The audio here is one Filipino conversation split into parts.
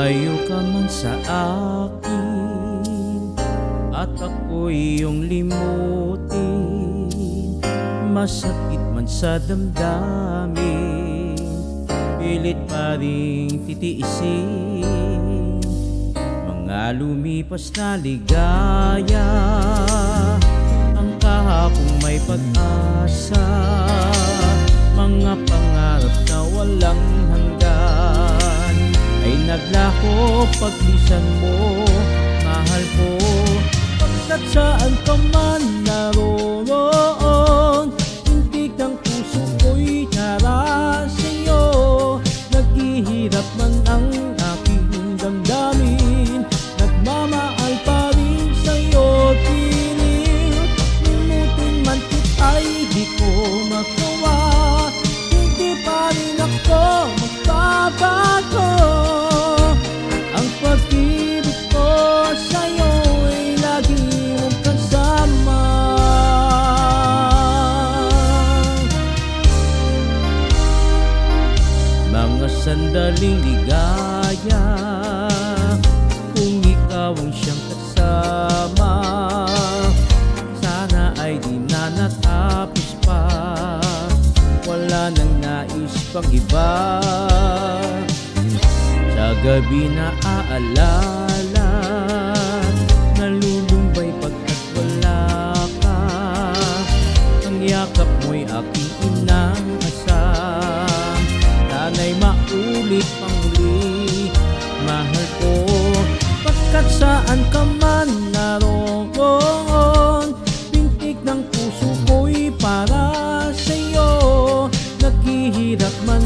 Lumayo ka man sa akin At ako'y iyong limutin. Masakit man sa damdamin Pilit pa rin titiisin. Mga lumipas na ligaya Ang kahapong may pag-asa. Mga pangarap na walang hanggan Ay naglako paglisan mo. Mahal ko Pagkat saan ka man naroon Tintig ng puso ko'y tara sa'yo Naghihirap man ang aking damdamin Nagmamahal pa rin sa'yo. Piling Limutin man kita'y di ko magawa Hindi pa rin ako magbabago sandaling ligaya Kung ikaw ang siyang kasama Sana ay di na natapos pa. Wala nang nais pang iba. Sa gabi na aalala ka man naroon Pintig ng puso ko'y para sa'yo. Naghihirap man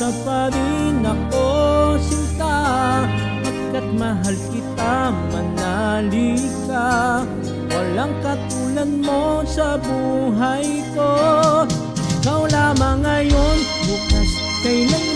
Umasa pa ako sinta Pagkat mahal kita manali ka Walang katulad mo sa buhay ko. Ikaw lamang ngayon, bukas, kailanman